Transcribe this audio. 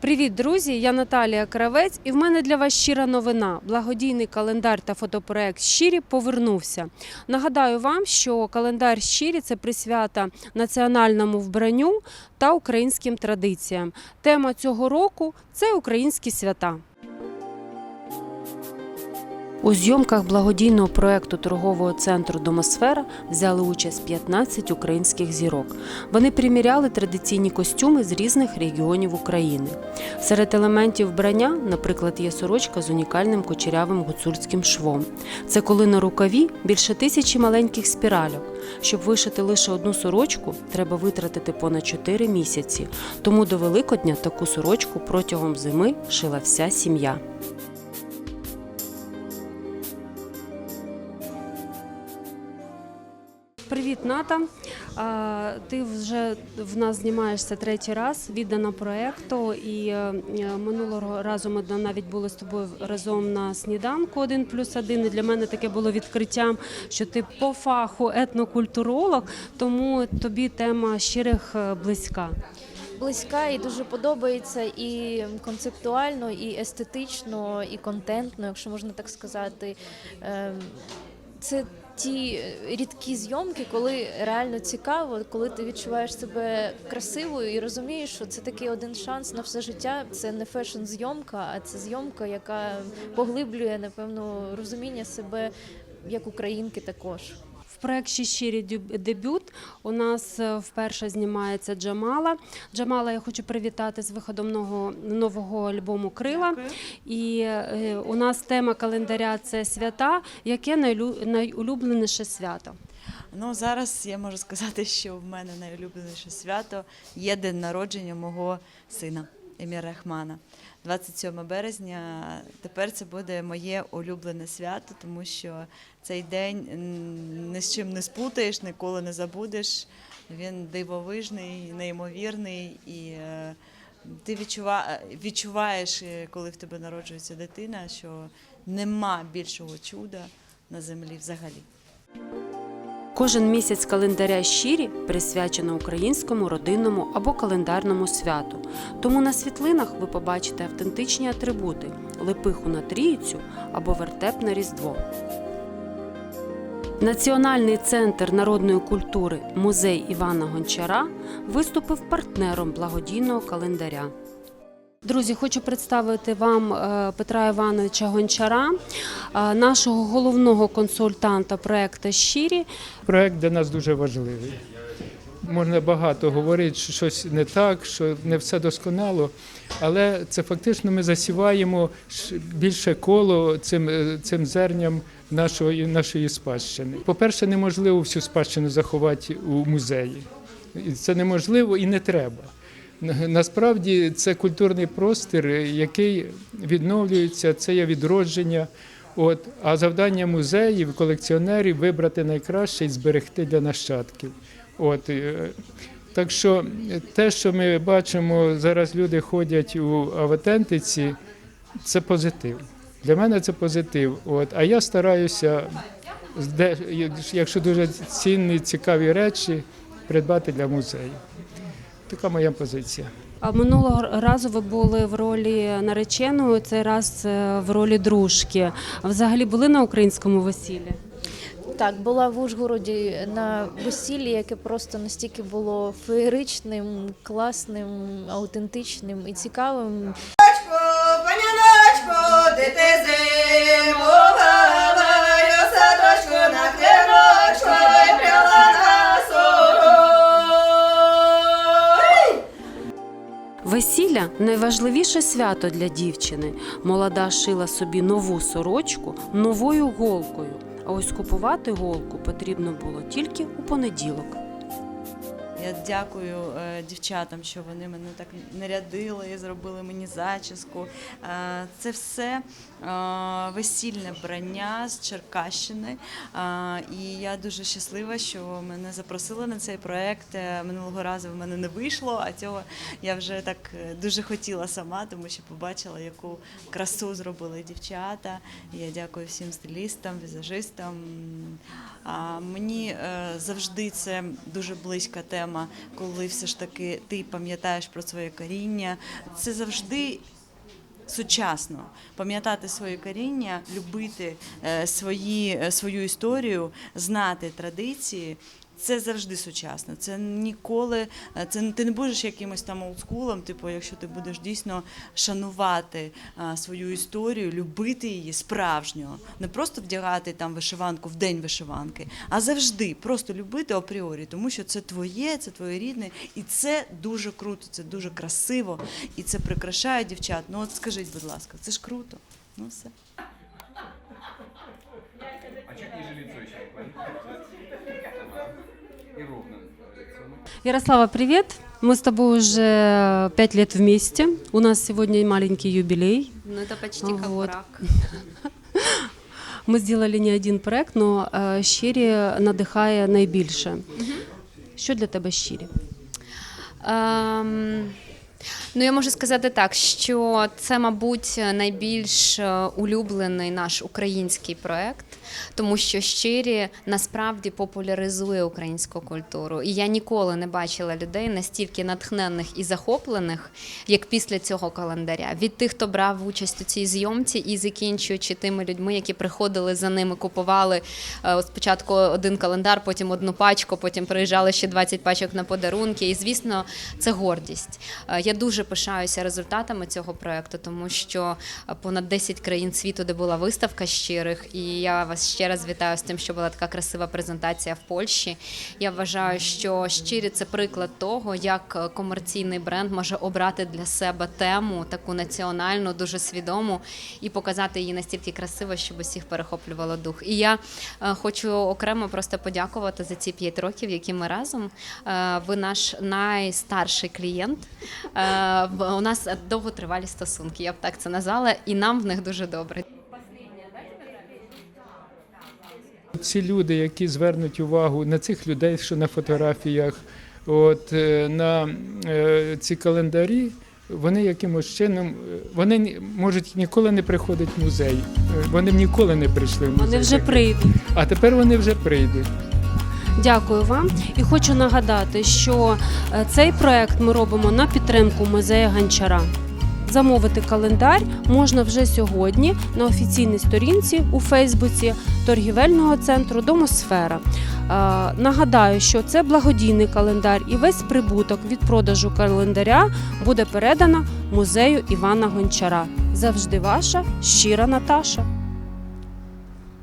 Привіт, друзі! Я Наталія Кравець, і в мене для вас щира новина. Благодійний календар та фотопроект Щирі повернувся. Нагадаю вам, що календар Щирі це присвята національному вбранню та українським традиціям. Тема цього року це українські свята. У зйомках благодійного проекту торгового центру Домосфера взяли участь 15 українських зірок. Вони приміряли традиційні костюми з різних регіонів України. Серед елементів вбрання, наприклад, є сорочка з унікальним кучерявим гуцульським швом. Це коли на рукаві більше тисячі маленьких спіральок. Щоб вишити лише одну сорочку, треба витратити понад 4 місяці. Тому до Великодня таку сорочку протягом зими шила вся сім'я. Ната. Ти вже в нас знімаєшся третій раз, віддана проєкту. І е, минулого разу ми навіть були з тобою разом на сніданку один плюс один. І для мене таке було відкриттям, що ти по фаху етнокультуролог, тому тобі тема щирих е, близька. близька і дуже подобається і концептуально, і естетично, і контентно, якщо можна так сказати. Ем, Це ті рідкі зйомки, коли реально цікаво, коли ти відчуваєш себе красивою і розумієш, що це такий один шанс на все життя. Це не фешн-зйомка, а це зйомка, яка поглиблює напевно розуміння себе як українки також. В проєкті щирі дебют у нас е, вперше знімається Джамала. Джамала, я хочу привітати з виходом нового, нового альбому Крила. І е, у нас тема календаря це свята. Яке найлю- найулюбленіше свято? Ну зараз я можу сказати, що в мене найулюбленіше свято є день народження мого сина Еміра Рахмана. 27 березня. Тепер це буде моє улюблене свято, тому що цей день ні з чим не спутаєш, ніколи не забудеш. Він дивовижний, неймовірний і. е, Ти відчува- відчуваєш, е, коли в тебе народжується дитина, що нема більшого чуда на землі взагалі. Кожен місяць календаря щирі присвячено українському родинному або календарному святу. Тому на світлинах ви побачите автентичні атрибути лепиху на трійцю або вертеп на різдво. Національний центр народної культури Музей Івана Гончара виступив партнером благодійного календаря. Друзі, хочу представити вам е, Петра Івановича Гончара, е, нашого головного консультанта проекту Щирі. Проект для нас дуже важливий. Можна багато говорити, що щось не так, що не все досконало, але це фактично ми засіваємо більше коло цим, е, цим зерням нашої, нашої спадщини. По-перше, неможливо всю спадщину заховати у музеї. Це неможливо і не треба. На- Насправді це культурний простір, який відновлюється, це є відродження. От, а завдання музеїв, колекціонерів вибрати найкраще і зберегти для нащадків. От, е, так що е, те, що ми бачимо, зараз люди ходять у автентиці, це позитив. Для мене це позитив. От, а я стараюся, якщо дуже цінні, цікаві речі, придбати для музею. Така моя позиція. А минулого разу ви були в ролі нареченої, цей раз е, в ролі дружки. А взагалі були на українському весіллі? Так, була в Ужгороді на весіллі, яке просто настільки було феєричним, класним, аутентичним і цікавим. Найважливіше свято для дівчини. Молода шила собі нову сорочку новою голкою. А ось купувати голку потрібно було тільки у понеділок. Я дякую е, дівчатам, що вони мене так нарядили, зробили мені зачіску. Е, це все е, весільне брання з Черкащини. І я дуже щаслива, що мене запросили на цей проект. Минулого разу в мене не вийшло, а цього я вже так дуже хотіла сама, тому що побачила, яку красу зробили дівчата. Я дякую всім стилістам, візажистам. Мені завжди це дуже близька тема тема, коли все ж таки ти пам'ятаєш про своє коріння. Це завжди сучасно пам'ятати своє коріння, любити е, свої, е, свою історію, знати традиції. Це завжди сучасно. Це ніколи е, це ти не будеш якимось там олдскулом, типу, якщо ти будеш дійсно шанувати е, свою історію, любити її справжнього, не просто вдягати там вишиванку в день вишиванки, а завжди просто любити апріорі, тому що це твоє, це твоє рідне, і це дуже круто, це дуже красиво, і це прикрашає дівчат. Ну от скажіть, будь ласка, це ж круто. Ну все. А чуть еще наклони. И ровным. Ярослава, привет! Мы с тобой уже пять лет вместе. У нас сегодня маленький юбилей. Ну, это почти как Вот. брак. Ми зробили не один проект, але щирі надихає найбільше. Що для тебе щирі? Ем, ну, я можу сказати так, що це, мабуть, найбільш е, улюблений наш український проект, тому що щирі насправді популяризує українську культуру. І я ніколи не бачила людей настільки натхненних і захоплених, як після цього календаря. Від тих, хто брав участь у цій зйомці, і закінчуючи тими людьми, які приходили за ними, купували е, спочатку один календар, потім одну пачку, потім приїжджали ще 20 пачок на подарунки. І звісно, це гордість. Я дуже пишаюся результатами цього проекту, тому що е, понад 10 країн світу, де була виставка щирих, і я вас ще раз вітаю з тим, що була така красива презентація в Польщі. Я вважаю, що щирі це приклад того, як е, комерційний бренд може обрати для себе тему таку національну, дуже свідому, і показати її настільки красиво, щоб усіх перехоплювало дух. І я е, хочу окремо просто подякувати за ці 5 років, які ми разом. Ви наш найстарший клієнт. Е, в- У нас довготривалі стосунки, я б так це назвала, і нам в них дуже добре. Ці люди, які звернуть увагу на цих людей, що на фотографіях, от е, на е, ці календарі, вони якимось чином, вони можуть ніколи не приходять в музей. Вони ніколи не прийшли в музей. Вони вже прийдуть. А тепер вони вже прийдуть. Дякую вам. І хочу нагадати, що е, цей проект ми робимо на підтримку музею Гончара. Замовити календар можна вже сьогодні на офіційній сторінці у Фейсбуці торгівельного центру Домосфера. Е, Нагадаю, що це благодійний календар, і весь прибуток від продажу календаря буде передано музею Івана Гончара. Завжди ваша щира Наташа.